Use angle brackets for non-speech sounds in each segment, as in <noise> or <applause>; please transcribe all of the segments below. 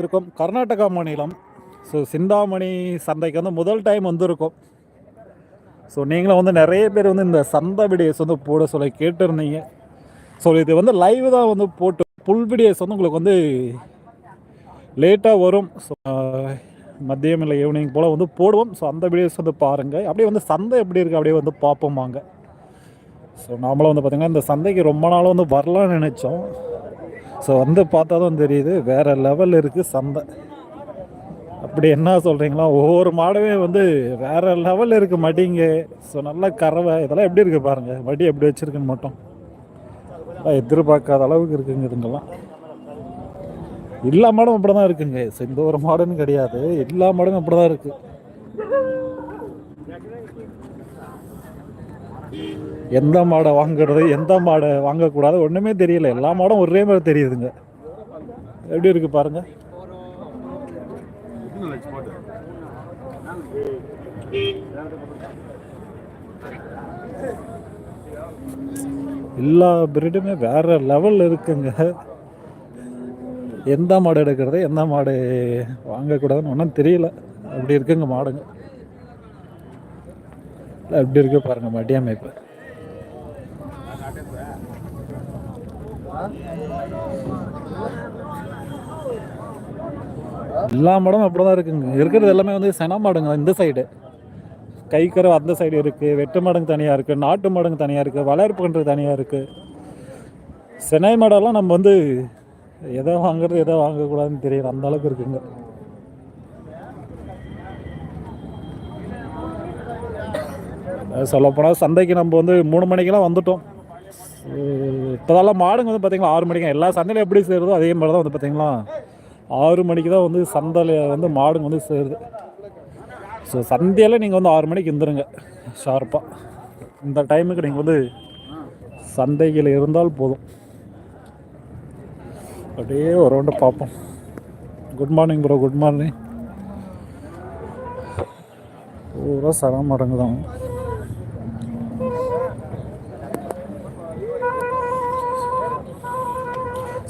இருக்கும். கர்நாடகா மாநிலம் ஸோ சிந்தாமணி சந்தைக்கு வந்து முதல் டைம் வந்திருக்கோம். ஸோ நீங்களும் வந்து நிறைய பேர் வந்து இந்த சந்தை வீடியோஸ் வந்து போட சொல்ல கேட்டிருந்தீங்க. ஸோ இது வந்து லைவ் தான் வந்து போட்டு புல் வீடியோஸ் வந்து உங்களுக்கு வந்து லேட்டாக வரும். ஸோ மதியம் இல்லை ஈவினிங் போல் வந்து போடுவோம். ஸோ அந்த வீடியோஸ் வந்து பாருங்கள் அப்படியே வந்து சந்தை எப்படி இருக்குது அப்படியே வந்து பார்ப்போம் வாங்க. ஸோ நாமளும் வந்து பார்த்திங்கன்னா இந்த சந்தைக்கு ரொம்ப நாளும் வந்து வரலான்னு நினச்சோம். ஸோ வந்து பார்த்தா தான் தெரியுது வேறு லெவல் இருக்குது சந்தை. அப்படி என்ன சொல்கிறீங்களா ஒவ்வொரு மாடுமே வந்து வேறு லெவல் இருக்குது மடிங்க. ஸோ நல்ல கறவை. இதெல்லாம் எப்படி இருக்குது பாருங்கள் மடி எப்படி வச்சுருக்குன்னு மட்டும். எதிர்பார்க்காத அளவுக்கு இருக்குங்க இதுங்கெல்லாம். எல்லா மாடும் அப்படி தான் இருக்குங்க. ஸோ இந்த ஒரு மாடுன்னு கிடையாது. எல்லா மாடும் அப்படி தான் இருக்குது எந்த மாடை வாங்குறது எந்த மாடை வாங்கக்கூடாது ஒன்றுமே தெரியல. எல்லா மாடும் ஒரே மாதிரி தெரியுதுங்க. எப்படி இருக்குது பாருங்கள் எல்லா பிரீடுமே வேற லெவலில் இருக்குங்க. எந்த மாடு எடுக்கிறது எந்த மாடு வாங்கக்கூடாதுன்னு ஒன்றும் தெரியல. அப்படி இருக்குங்க மாடுங்க. எப்படி இருக்கு பாருங்க இப்போ எல்லா மாடும் அப்படிதான் இருக்குங்க. இருக்கிறது எல்லாமே வந்து சென மாடுங்க இந்த சைடு கைக்கரை அந்த சைடு இருக்குது வெட்டு மாடுங்க தனியாக இருக்குது நாட்டு மாடுங்க தனியாக இருக்குது வளர்ப்பு கன்று தனியாக இருக்குது சென்னை மாடெல்லாம் நம்ம வந்து எதை வாங்குறது எதை வாங்கக்கூடாதுன்னு தெரியல. அந்த அளவுக்கு இருக்குங்க. சொல்லப்போனால் சந்தைக்கு நம்ம வந்து மூணு மணிக்கெல்லாம் வந்துட்டோம். இப்போதெல்லாம் மாடுங்க வந்து பார்த்திங்களா ஆறு மணிக்கு. எல்லா சந்தையிலும் எப்படி சேருதோ அதே மாதிரி தான் வந்து பார்த்திங்களா ஆறு மணிக்கு தான் வந்து சந்தையில் வந்து மாடுங்க வந்து சேருது. ஸோ சந்தையில் நீங்கள் வந்து ஆறு மணிக்கு இருந்துருங்க ஷார்ப்பாக இந்த டைமுக்கு நீங்கள் வந்து சந்தைகள் இருந்தால் போதும். அப்படியே ஒரு ரவுண்டு பார்ப்போம். Good morning bro good morning பூரா சரமடங்கு மடங்கு தான்.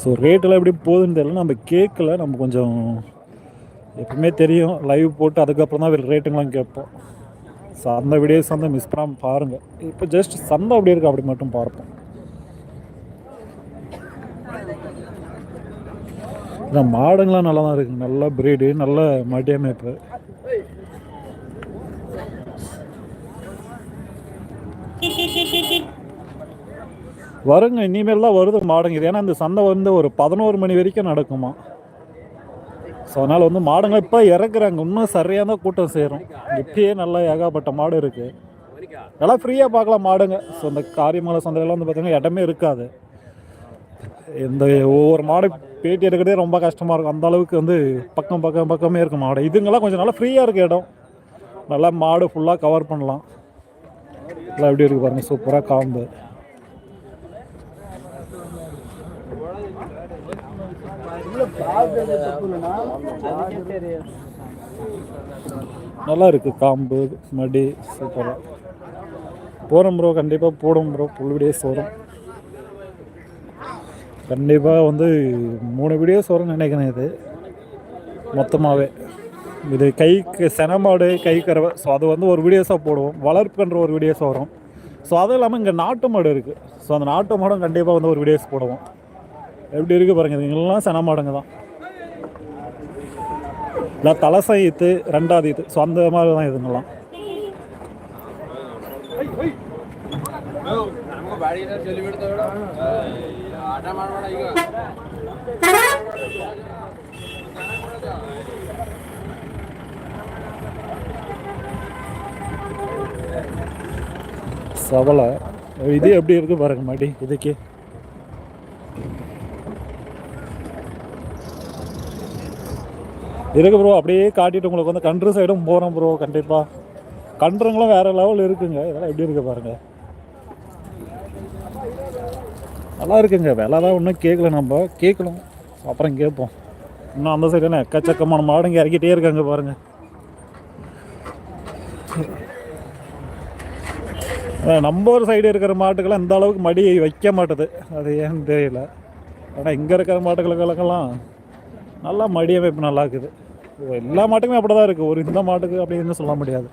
ஸோ ரேட்டெல்லாம் எப்படி போகுதுன்னு தெரியல. நம்ம கேட்கல. நம்ம கொஞ்சம் எப்பவுமே தெரியும். லைவ் போட்டு அதுக்கப்புறம் தான் ரேட்டுங்களாம் கேட்போம். ஸோ அந்த வீடியோஸ் வந்து மிஸ் பண்ணாமல் பாருங்கள் இப்போ ஜஸ்ட் சந்தை அப்படி இருக்கு. அப்படி மட்டும் பார்ப்போம். இந்த மாடுங்களாம் நல்லா தான் இருக்குது நல்ல பிரீடு நல்ல மடி அமைப்பு வருங்க இனிமேல் தான் வருது மாடுங்க இது ஏன்னா இந்த சந்தை வந்து ஒரு பதினோரு மணி வரைக்கும் நடக்குமா? ஸோ அதனால் வந்து மாடுங்க இப்போ இறக்குறாங்க. இன்னும் சரியாக தான் கூட்டம் சேரும். இப்பயே நல்லா ஏகாப்பட்ட மாடு இருக்குது எல்லாம் ஃப்ரீயாக பார்க்கலாம் மாடுங்க. ஸோ இந்த காரியமலை சந்தையெல்லாம் வந்து பார்த்திங்கன்னா இடமே இருக்காது. இந்த ஒவ்வொரு மாடு பேட்டி எடுக்கிறதே ரொம்ப கஷ்டமாக இருக்கும். அந்த அளவுக்கு வந்து பக்கம் பக்கம் பக்கமே இருக்கும் மாடு. இதுங்கெல்லாம் கொஞ்சம் நல்லா ஃப்ரீயாக இருக்க இடம். நல்லா மாடு ஃபுல்லாக கவர் பண்ணலாம். எல்லாம் எப்படி இருக்குது பாருங்கள் சூப்பராக காம்பு. நல்லா இருக்குது காம்பு மடி சூப்பராக போகிறோம் ப்ரோ கண்டிப்பாக போடும் ப்ரோ ஃபுல் வீடியோஸ் வரும் கண்டிப்பாக வந்து மூணு வீடியோஸ் வரும்னு நினைக்கிறேன் இது. மொத்தமாகவே இது கைக்கு செனமாடு கை கறவை ஸோ அது வந்து ஒரு வீடியோஸாக போடுவோம். வளர்ப்புன்ற ஒரு வீடியோஸ் வரும் ஸோ அதுவும் இல்லாமல் இங்கே நாட்டு மாடு இருக்குது ஸோ அந்த நாட்டு மாடும் கண்டிப்பாக வந்து ஒரு வீடியோஸ் போடுவோம். எப்படி இருக்குது பாருங்கள் இதுங்கெல்லாம் சென மாடுங்க தான். இல்லை தலசை ஈத்து ரெண்டாவது ஈத்து ஸோ அந்த மாதிரி தான் இதுங்கெல்லாம். சவலை இது எப்படி இருக்கு பாருங்க மாடி இதுக்கு. இருக்கு ப்ரோ அப்படியே காட்டிட்டு உங்களுக்கு வந்து கன்று சைடும் போகிறோம் ப்ரோ கண்டிப்பாக கன்றுங்களும் வேறு லெவல் இருக்குங்க. இதெல்லாம் எப்படி இருக்கு பாருங்கள் நல்லா இருக்குங்க. விலைலாம் ஒன்றும் கேட்கல நம்ம. கேட்கலாம் அப்புறம் கேட்போம். இன்னும் அந்த சைடு என்ன எக்கச்சக்கமான மாடுங்க இறக்கிட்டே இருக்காங்க பாருங்கள் நம்ம ஒரு சைடு இருக்கிற மாட்டுக்கெல்லாம் இந்த அளவுக்கு மடி வைக்க மாட்டுது. அது ஏன்னு தெரியல. ஆனால் இங்கே இருக்கிற மாட்டுகளுக்கெல்லாம் நல்லா மடி அமைப்பு நல்லா இருக்குது. எல்லா மாட்டுக்குமே அப்படி தான் இருக்குது ஒரு இந்த மாட்டுக்கு அப்படின்னு சொல்ல முடியாது.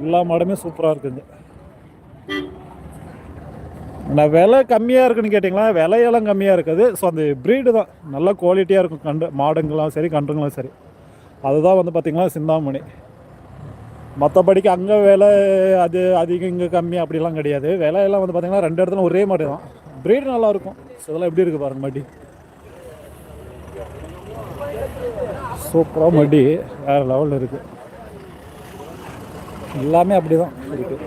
எல்லா மாடுமே சூப்பராக இருக்குங்க. நான் விலை கம்மியாக இருக்குன்னு கேட்டிங்களா? விலையெல்லாம் கம்மியாக இருக்குது. ஸோ அந்த ப்ரீடு தான். நல்ல குவாலிட்டியாக இருக்கும். கண்டு மாடுங்களாம் சரி கன்றுங்களும் சரி. அதுதான் வந்து பார்த்திங்கன்னா சிந்தாமணி. மற்றபடிக்கு அங்கே விலை அது அதிகம் இங்கே கம்மி அப்படிலாம் கிடையாது. விலையெல்லாம் வந்து பார்த்திங்கன்னா ரெண்டு இடத்துல ஒரே மாடு தான் ப்ரீடு நல்லாயிருக்கும் ஸோ இதெல்லாம் எப்படி இருக்குது பாருங்க மடி. சூப்பராக மடி. வேறு லெவலில் இருக்குது எல்லாமே அப்படி தான் இருக்குது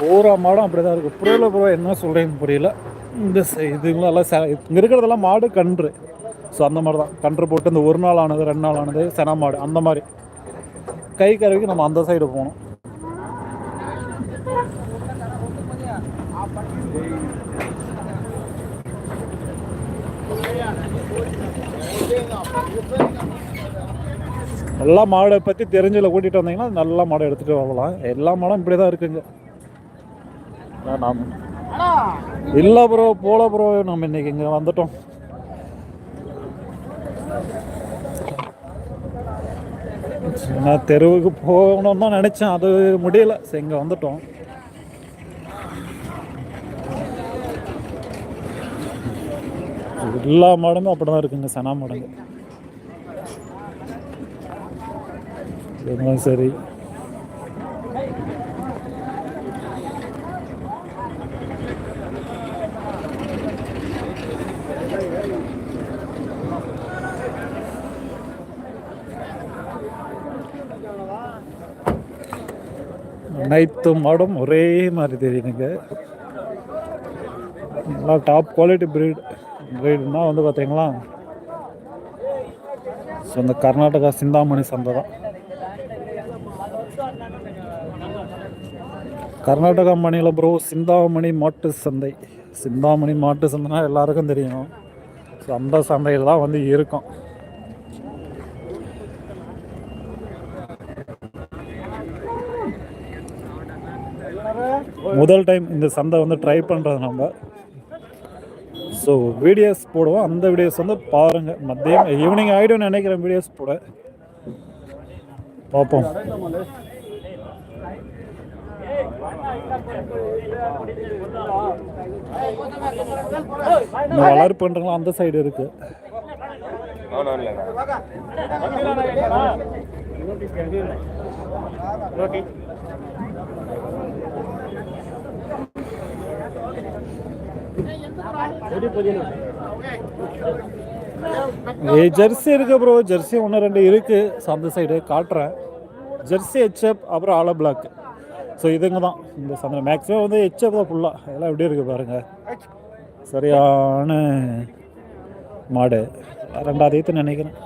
பூரா மாடும் அப்படி தான் இருக்குது புரியல ப்ரோ என்ன சொல்கிறேன்னு புரியல. இந்த இதுங்களெல்லாம் ச இங்கே இருக்கிறதெல்லாம் மாடு கன்று. ஸோ அந்த மாதிரி தான் கன்று போட்டு இந்த ஒரு நாள் ஆனது ரெண்டு நாள் ஆனது சென மாடு அந்த மாதிரி. கை கருவிக்கு நம்ம அந்த சைடு போகணும். எல்லா மாடை பற்றி தெரிஞ்சதில் கூட்டிகிட்டு வந்தீங்கன்னா நல்ல மாடை எடுத்துகிட்டு வரலாம். எல்லா மாடும் இப்படி தான் இருக்குங்க நாம் இல்லை ப்ரோ போல ப்ரோ நம்ம இன்னைக்கு இங்கே வந்துட்டோம். நான் தெருவுக்கு போகணும்னு தான் நினச்சேன். அது முடியல. சரி இங்கே வந்துட்டோம். எல்லா மாடுமே அப்படி தான் இருக்குங்க. சனா மடங்கு. சரி. அனைத்து மாடும் ஒரே மாதிரி தெரியுதுங்க நல்லா டாப் குவாலிட்டி பிரீட் ப்ரீடுனா வந்து பார்த்தீங்களா ஸோ இந்த கர்நாடகா சிந்தாமணி சந்தை தான். கர்நாடகா மணியில் ப்ரோ சிந்தாமணி மாட்டு சந்தை. சிந்தாமணி மாட்டு சந்தைனா எல்லாருக்கும் தெரியும். ஸோ அந்த சந்தையில் தான் வந்து இருக்கும். முதல் டைம் இந்த சந்தை வந்து ட்ரை பண்ணுறது நம்ம ஸோ வீடியோஸ் போடுவோம். அந்த வீடியோஸ் வந்து பாருங்கள் மதியம் ஈவினிங் ஆகிடும்னு நினைக்கிறேன் வீடியோஸ் போட. பார்ப்போம். இந்த வளர்ப்புன்றலாம் அந்த சைடு இருக்கு. ஏ ஜெர்சி இருக்கு ப்ரோ ஜெர்சி ஒன்று ரெண்டு இருக்கு. அந்த சைடு காட்டுறேன். ஜெர்சி ஹெச்எப் அப்புறம் ஆல பிளாக் ஸோ இதுங்க தான். இந்த சந்தனம் மேக்ஸிமம் வந்து ஹெச்எப் தான் ஃபுல்லாக இதெல்லாம் எப்படி இருக்கு பாருங்க. சரியான மாடு. ரெண்டாவது ஈத்து நினைக்கிறேன்.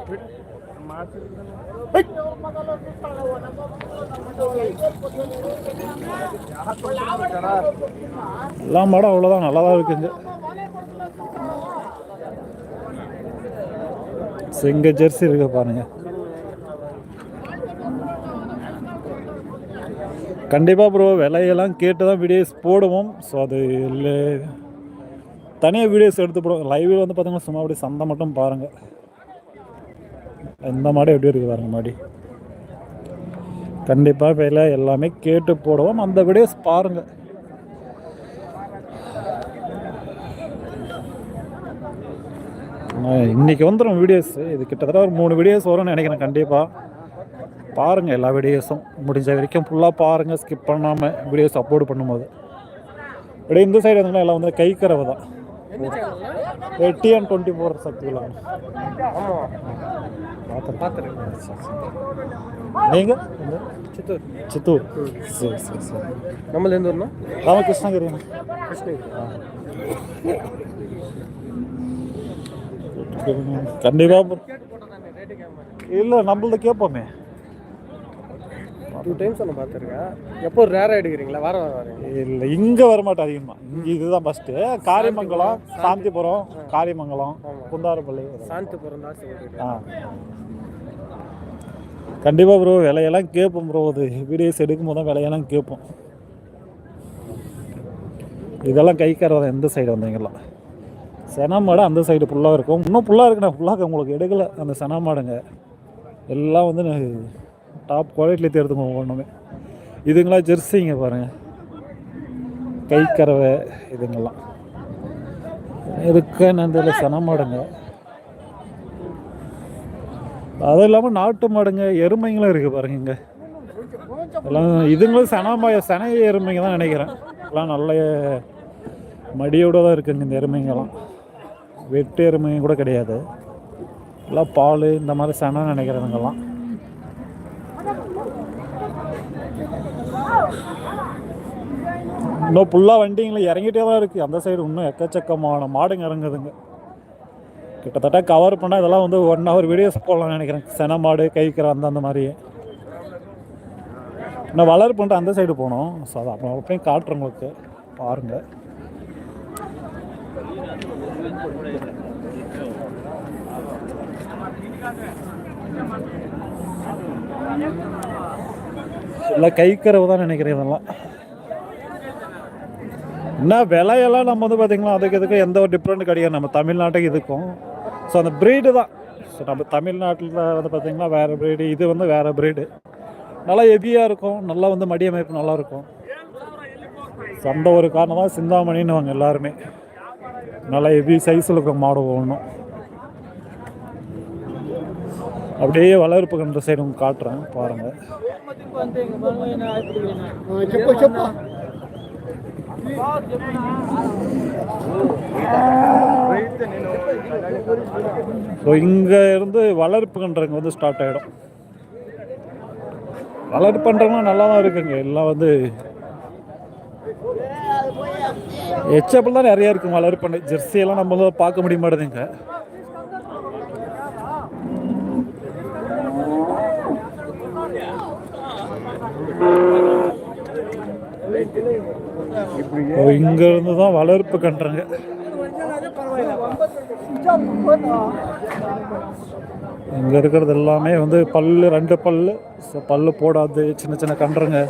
எல்லா படம் அவ்வளோதான் நல்லா தான் இருக்குங்க செங்க ஜெர்சி இருக்கு பாருங்க. கண்டிப்பாக ப்ரோ விலையெல்லாம் கேட்டு தான் வீடியோஸ் போடுவோம். ஸோ அது இல்லை. தனியாக வீடியோஸ் எடுத்து போடுவோம். லைவில் வந்து பார்த்தீங்கன்னா சும்மா அப்படியே சந்தை மட்டும் பாருங்கள் இந்த மாடி எப்படி இருக்குது பாருங்கள் மாடி. கண்டிப்பாக வேலை எல்லாமே கேட்டு போடுவோம். அந்த வீடியோஸ் பாருங்கள் இன்றைக்கி இன்னைக்கு வந்துடும் வீடியோஸ் இது கிட்டத்தட்ட ஒரு மூணு வீடியோஸ் வரும்னு நினைக்கிறேன் கண்டிப்பாக பாருங்கள் எல்லா வீடியோஸும் முடிஞ்ச வரைக்கும் ஃபுல்லாக பாருங்கள் ஸ்கிப் பண்ணாமல் வீடியோஸ் அப்லோடு பண்ணும்போது. அப்படியே இந்த சைடு வந்து எல்லாம் வந்து கை கறவை தான். டிஎன் டுவெண்ட்டி ஃபோர் சக்திலாம் பார்த்துருக்கேன் நீங்கள் சித்தூர் சித்தூர் சரி சரி சரி நம்மள எந்த ஊர்னா ராமகிருஷ்ணகிரி கிருஷ்ணகிரி கண்டிப்பாக இல்லை நம்மள்த கேட்போமே டூ டைம்ஸ் நான் பார்த்துருக்கேன். எப்போ ரேராக எடுக்கிறீங்களா வாரம் வாரம் இல்லை இங்கே வரமாட்டேன் அதிகமாக இங்கே இதுதான் ஃபஸ்ட்டு காரியமங்கலம் சாந்திபுரம் காரியமங்கலம் குந்தாரப்பள்ளி. சாந்திபுரம் தான் ஆ. கண்டிப்பாக ப்ரோ விலையெல்லாம் கேட்போம் ப்ரோ அது வீடியோஸ் எடுக்கும் போது தான் விலையெல்லாம் கேட்போம். இதெல்லாம் கை கறவை எந்த சைடு வந்தீங்களா? சென மாடு அந்த சைடு ஃபுல்லாக இருக்கும். இன்னும் ஃபுல்லாக இருக்குண்ணா. ஃபுல்லாக உங்களுக்கு எடுக்கலை. அந்த சென மாடுங்க. எல்லாம் வந்து டாப் குவாலிட்டியில் தேர்ந்துங்க ஒவ்வொன்றுமே இதுங்களாம் ஜெர்சிங்க பாருங்கள் கை கறவை இதுங்கெல்லாம். இருக்க நந்தில் சென மாடுங்க? அதுவும் இல்லாமல் நாட்டு மாடுங்க எருமைங்களும் இருக்குது பாருங்க இங்கே. எல்லாம் இதுங்களும் சனமா சனை எருமைங்க தான் நினைக்கிறேன். எல்லாம் நல்ல மடியோட தான் இருக்குங்க இந்த எருமைங்கெல்லாம். வெட்டு எருமைங்க கூட கிடையாது. எல்லாம் பால் இந்த மாதிரி சனம் நினைக்கிறதுங்கெல்லாம் இன்னும் ஃபுல்லாக வண்டிங்களை இறங்கிட்டே தான் இருக்குது அந்த சைடு இன்னும் எக்கச்சக்கமான மாடுங்க இறங்குதுங்க. கிட்டத்தட்ட கவர் பண்ணால் இதெல்லாம் வந்து ஒன் ஹவர் வீடியோஸ் போடலாம்னு நினைக்கிறேன். சென மாடு கைக்கிற அந்த அந்த மாதிரியே. இன்னும் வளர் பண்ணிட்டு அந்த சைடு போனோம். ஸோ அதை அப்புறம் அப்பயும் காட்டுறேன் உங்களுக்கு. பாருங்கள் எல்லாம் கைக்கறவு தான் நினைக்கிறேன் இதெல்லாம். என்ன விலையெல்லாம் நம்ம வந்து பார்த்திங்கன்னா அதுக்கு இதுக்கும் எந்த ஒரு டிஃப்ரெண்ட் கிடையாது. நம்ம தமிழ்நாட்டுக்கு இதுக்கும். ஸோ அந்த ப்ரீடு தான். ஸோ நம்ம தமிழ்நாட்டில் வந்து பார்த்திங்கன்னா வேறு ப்ரீடு இது வந்து வேறு ப்ரீடு நல்லா ஹெவியாக இருக்கும். நல்லா வந்து மடி அமைப்பு நல்லா இருக்கும். ஸோ அந்த ஒரு காரணம் தான் சிந்தாமணின்னு வாங்க எல்லாருமே. நல்லா ஹெவி சைஸில் இருக்கிற மாடு ஒன்றும் அப்படியே வளர்ப்புக்கு இந்த சைடு காட்டுறேன் பாருங்கள் ஸோ இங்கே இருந்து வளர்ப்புன்றவங்க வந்து ஸ்டார்ட் ஆகிடும் வளர்ப்புன்றவங்களாம் நல்லா தான் இருக்குங்க. எல்லாம் வந்து எச்சப்பிள் தான் நிறையா இருக்கும் வளர்ப்பு ஜெர்சியெல்லாம் நம்ம பார்க்க முடிய மாட்டேதுங்க ஓ, இங்க இருந்து தான் வளர்ப்பு கன்றுங்க இங்க இருக்கிறது எல்லாமே வந்து பல்லு ரெண்டு பல்லு ஸோ பல்லு போடாது சின்ன சின்ன கன்றுங்க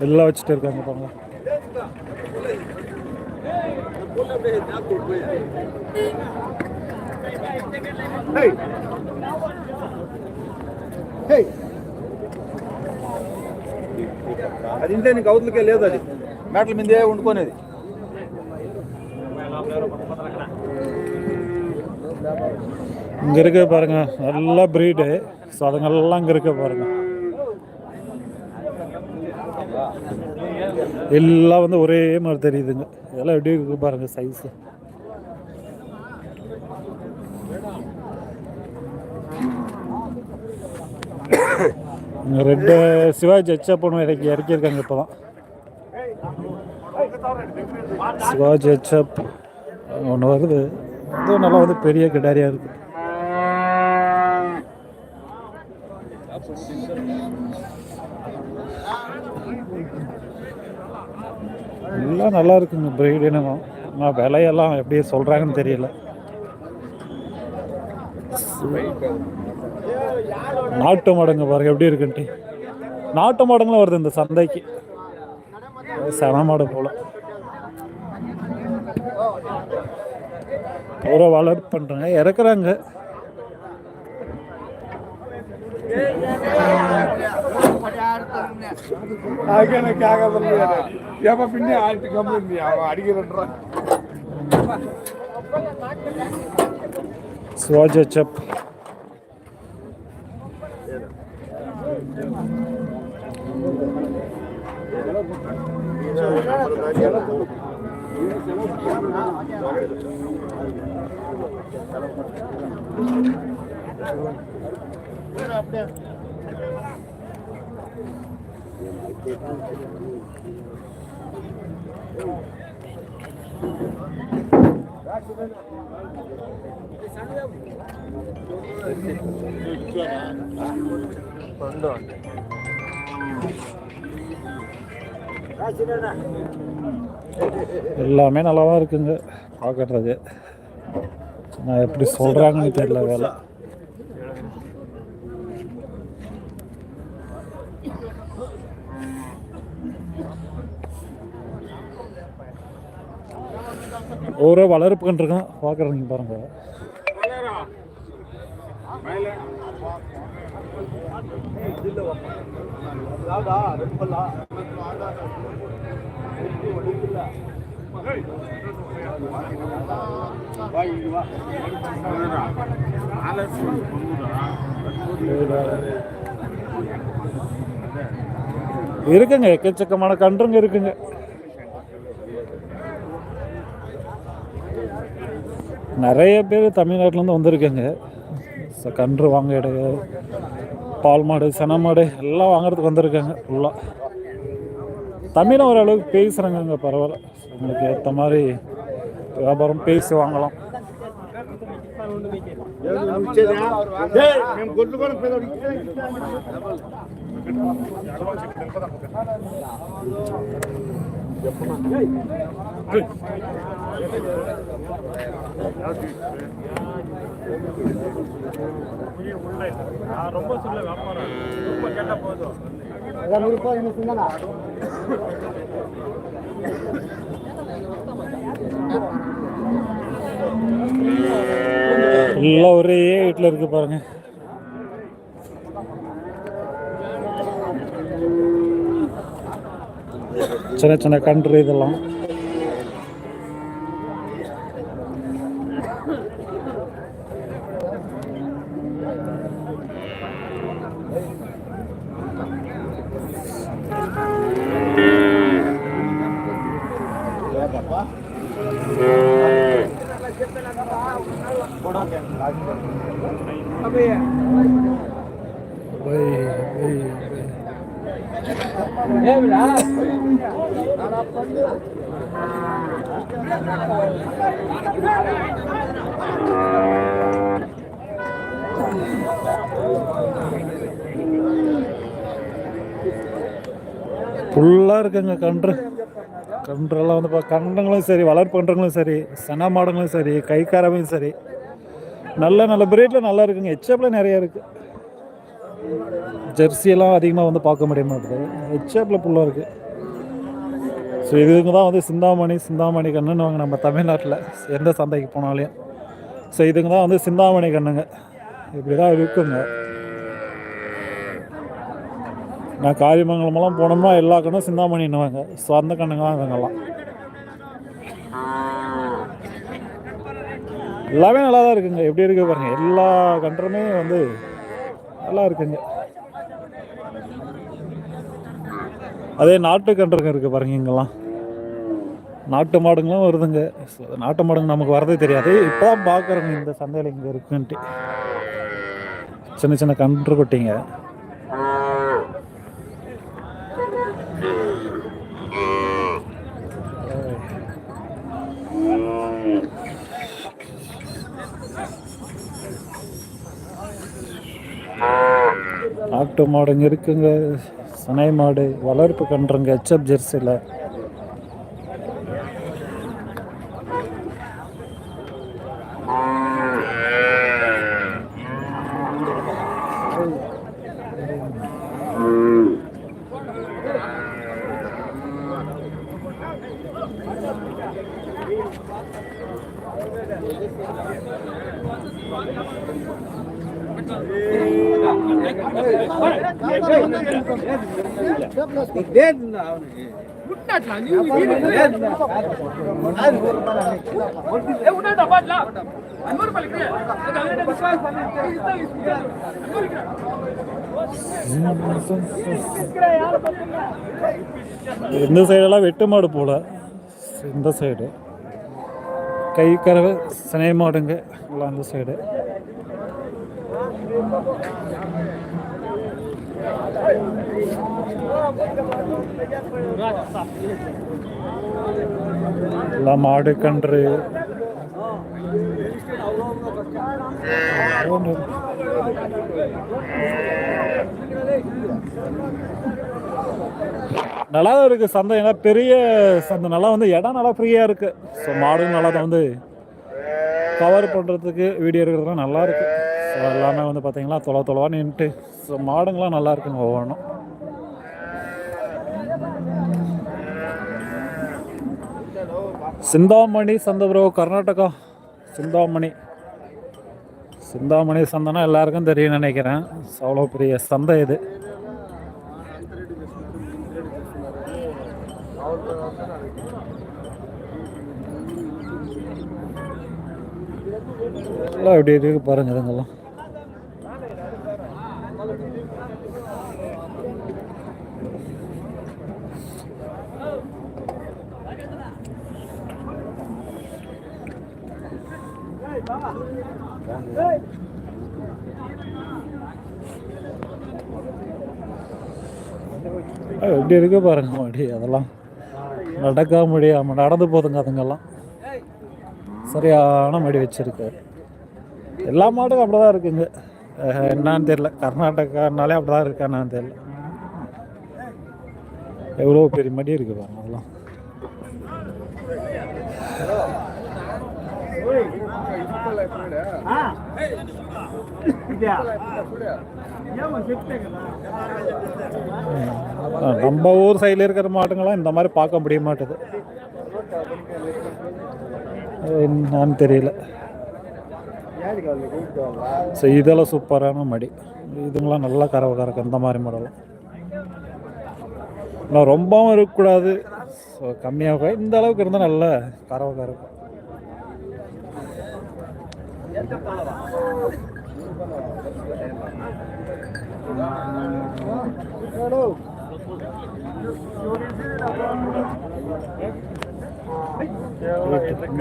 எல்லாம் வச்சுட்டு இருக்காங்க பாருங்க అది ఇంటే నీకు అవతలకే లేదు అది మేటల మీదే వండుకునేది இங்க இருக்க பாருங்க நல்ல பிரீடு ஸோ அதுங்கெல்லாம் இங்க இருக்க பாருங்க எல்லாம் வந்து ஒரே மாதிரி தெரியுதுங்க இதெல்லாம் எப்படி இருக்கு பாருங்க சைஸ் ரெண்டு சிவாஜி ஹெச்அப்னு இறக்கி இறக்கியிருக்காங்க இப்போ தான் சிவாஜி ஹெச்அப் ஒன்று வருது. அதுவும் நல்லா வந்து பெரிய கிடாரியாக இருக்குது எல்லாம் நல்லா இருக்குங்க பிரீடுனுங்க ஆனால் விலையெல்லாம் எப்படி சொல்கிறாங்கன்னு தெரியல. நாட்டு மாடுங்க பாருங்க எப்படி இருக்குன்ட்டு. நாட்டு மாடுங்களும் வருது இந்த சந்தைக்கு. சன மாடு போல. போகிற வளர்ப்பு பண்ணுறாங்க இறக்குறாங்க ஆகனுக்காக ஏப்பா பின்னே ஆட்டு கம்பெனி அவன் அடிக்கிறான் சுவாஜ சப். எல்லாமே நல்லா தான் இருக்குங்க பார்க்குறது நான் எப்படி சொல்கிறாங்கன்னு தெரியல வேலை ஒவ்வொரு வளர்ப்பு கண்டிருக்கோம் பார்க்குறீங்க பாருங்க இருக்குங்க எக்கச்சக்கமான கன்றுங்க இருக்குங்க. நிறைய பேர் தமிழ்நாட்டிலேருந்து வந்திருக்கேங்க. ஸோ கன்று வாங்க இடைய பால் மாடு சென மாடு எல்லாம் வாங்குறதுக்கு வந்திருக்காங்க ஃபுல்லாக தமிழும் ஓரளவுக்கு பேசுகிறாங்கங்க பரவாயில்ல. உங்களுக்கு ஏற்ற மாதிரி வியாபாரம் பேசி வாங்கலாம். எல்லாம் ஒரே வீட்டில் இருக்கு பாருங்க. சின்ன சின்ன கன்று இதெல்லாம். ஃபுல்லாக இருக்குங்க கன்று. கன்றெல்லாம் வந்து இப்போ கன்றுங்களும் சரி வளர்ப்பு கன்றுங்களும் சரி சென மாடுங்களும் சரி கைக்காரவையும் சரி. நல்ல நல்ல பிரேட்டில் நல்லா இருக்குங்க. ஹெச்எப்பில் நிறைய இருக்குது ஜெர்சியெல்லாம் அதிகமாக வந்து பார்க்க முடிய மாட்டேது ஹெச்எப்பில் ஃபுல்லாக இருக்குது ஸோ இதுங்க தான் வந்து சிந்தாமணி சிந்தாமணி கண்ணுன்னு நம்ம தமிழ்நாட்டில். எந்த சந்தைக்கு போனாலையும் ஸோ இதுங்க தான் வந்து சிந்தாமணி கண்ணுங்க. இப்படி தான் இருக்குங்க. நான் காரியமங்கலமெல்லாம் போனோம்னா எல்லா கண்ணும் சிந்தாமணின்னுவாங்க. ஸோ அந்த கண்ணுங்க தான் இதுங்கெல்லாம் எல்லாமே நல்லா தான் இருக்குங்க. எப்படி இருக்கு பாருங்க. எல்லா கன்றுமே வந்து நல்லா இருக்குங்க. அதே நாட்டு கன்றுங்க இருக்கு பாருங்க இங்கெல்லாம். நாட்டு மாடுங்களும் வருதுங்க. நாட்டு மாடுங்க நமக்கு வரதே தெரியாது. இப்போ தான் பார்க்குறோங்க இந்த சந்தையில் இங்கே இருக்குன்ட்டு. சின்ன சின்ன கன்று குட்டிங்க. ஆட்டோ மாடுங்க இருக்குங்க. சனை மாடு வளர்ப்பு கன்றுங்க ஹெச்எப் ஜெர்சியில் இந்த சைடெல்லாம் வெட்டு மாடு போல. இந்த சைடு. கை கறவை சினை மாடுங்க எல்லாம் அந்த சைடு. எல்லாம் மாடு கன்று நல்லா தான் இருக்குது சந்தை. ஏன்னா பெரிய சந்தை. நல்லா வந்து இடம் நல்லா ஃப்ரீயாக இருக்குது ஸோ மாடு நல்லா தான் வந்து கவர் பண்ணுறதுக்கு வீடியோ எடுக்கிறதுலாம் நல்லா இருக்கு. எல்லாமே வந்து பார்த்தீங்கன்னா தொலை தொலைவாக நின்றுட்டு ஸோ மாடுங்களாம் நல்லா இருக்குங்க ஒவ்வொன்றும். சிந்தாமணி சந்தை ப்ரோ கர்நாடகா. சிந்தாமணி. சிந்தாமணி சந்தைனா எல்லாருக்கும் தெரியும்னு நினைக்கிறேன். அவ்வளோ பெரிய சந்தை இது. எல்லாம் எப்படி இருக்கு பாருங்க இதுங்கெல்லாம் எப்படி இருக்கு பாருங்க மாடி அதெல்லாம் நடக்க முடியாமல் நடந்து போதுங்க அதுங்கெல்லாம். சரியான மடி வச்சுருக்கு. எல்லா மாடும் அப்படிதான் இருக்குங்க. என்னான்னு என்னன்னு தெரியல. கர்நாடகானாலே அப்படிதான் இருக்கா என்னன்னு தெரியல. எவ்வளோ பெரிய மடி இருக்குது பாருங்க அதெல்லாம். <laughs> நம்ம ஊர் சைடில் இருக்கிற மாட்டுங்கெல்லாம் இந்த மாதிரி பார்க்க முடிய மாட்டுது. என்னன்னு தெரியல. ஸோ இதெல்லாம் சூப்பரான மடி. இதுங்களாம் நல்லா கறவை கறக்கும் இந்த மாதிரி மாடலாம் ஆனால் ரொம்பவும் இருக்கக்கூடாது. ஸோ கம்மியாக இந்த அளவுக்கு இருந்தால் நல்ல கறவை கறக்கும்.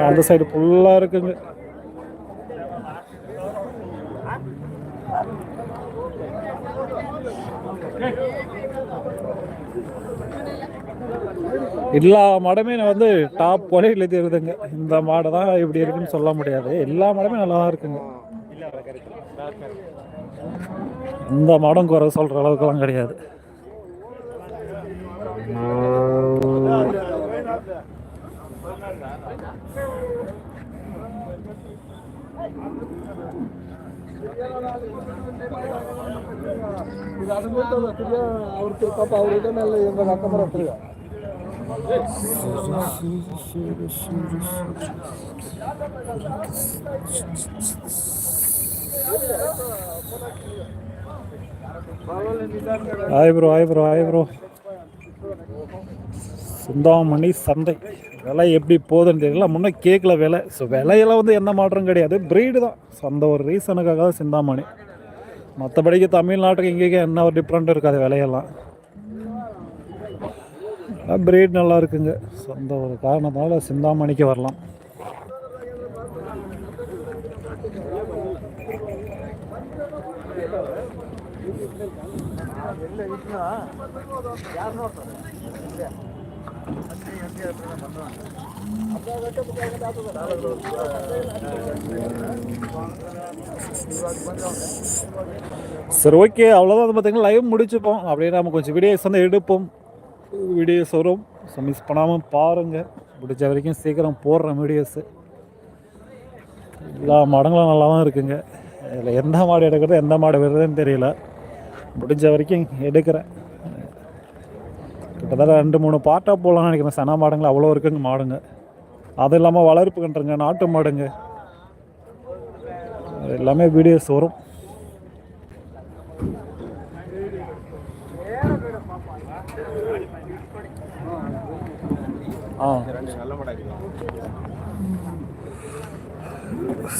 அந்த சைடு ஃபுல்லாக இருக்குங்க எல்லா மாடுமே வந்து டாப் குவாலிட்டியில் தெரியுதுங்க இந்த மாடு தான் இப்படி இருக்குன்னு சொல்ல முடியாது எல்லா மாடுமே நல்லா தான் இருக்குங்க இந்த மாடும் குறை சொல்கிற அளவுக்குலாம் கிடையாது ಇದು ಅನುಭವ ಅವ್ರ ಪಾಪ ಅವ್ರ ಇದನ್ನೆಲ್ಲ ಇವಾಗ ಹಾಕೊಂಬರ hi bro hi bro hi bro Chintamani சந்தை. விலை எப்படி போகுதுன்னு தெரியல. முன்னே கேட்கல விலை. ஸோ விலையெல்லாம் வந்து எந்த மாற்றம் கிடையாது. பிரீடு தான். ஸோ அந்த ஒரு ரீசனுக்காக தான் சிந்தாமணி மற்றபடிக்கு தமிழ்நாட்டுக்கு இங்கேயும் என்ன ஒரு டிஃப்ரெண்ட் இருக்காது விலையெல்லாம். பிரீட் நல்லா இருக்குங்க. ஸோ அந்த ஒரு காரணத்தினால சிந்தாமணிக்கு வரலாம். சரி ஓகே அவ்வளோதான் வந்து பார்த்தீங்கன்னா லைவ் முடிச்சுப்போம். அப்படியே நம்ம கொஞ்சம் வீடியோஸ் வந்து எடுப்போம். வீடியோஸ் வரும் ஸோ மிஸ் பண்ணாமல் பாருங்கள் முடிஞ்ச வரைக்கும் சீக்கிரம் போடுறேன் வீடியோஸு எல்லா மாடங்களும் நல்லா தான் இருக்குங்க. இதில் எந்த மாடு எடுக்கிறது எந்த மாடு விடுறதுன்னு தெரியல. முடிஞ்ச வரைக்கும் எடுக்கிறேன். கிட்டத்தட்ட ரெண்டு மூணு பாட்டாக போகலான்னு நினைக்கிறேன். சனா மாடுங்களை அவ்வளோ இருக்குங்க மாடுங்க. அது இல்லாமல் வளர்ப்பு கன்றுங்க நாட்டு மாடுங்க. எல்லாமே வீடியோஸ் வரும்.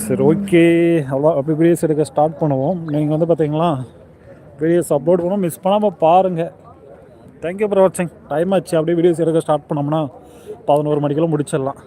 சரி ஓகே. அவ்வளோ அப்படி வீடியோஸ் எடுக்க ஸ்டார்ட் பண்ணுவோம். நீங்கள் வந்து பார்த்தீங்களா வீடியோஸ் அப்லோட் பண்ணுவோம். மிஸ் பண்ணாமல் பாருங்கள் தேங்க்யூ ஃபார் வாட்சிங் டைம் ஆச்சு. அப்படியே வீடியோஸ் எடுக்க ஸ்டார்ட் பண்ணோம்னா பதினோரு மணிக்கெல்லாம் முடிச்சிடலாம்.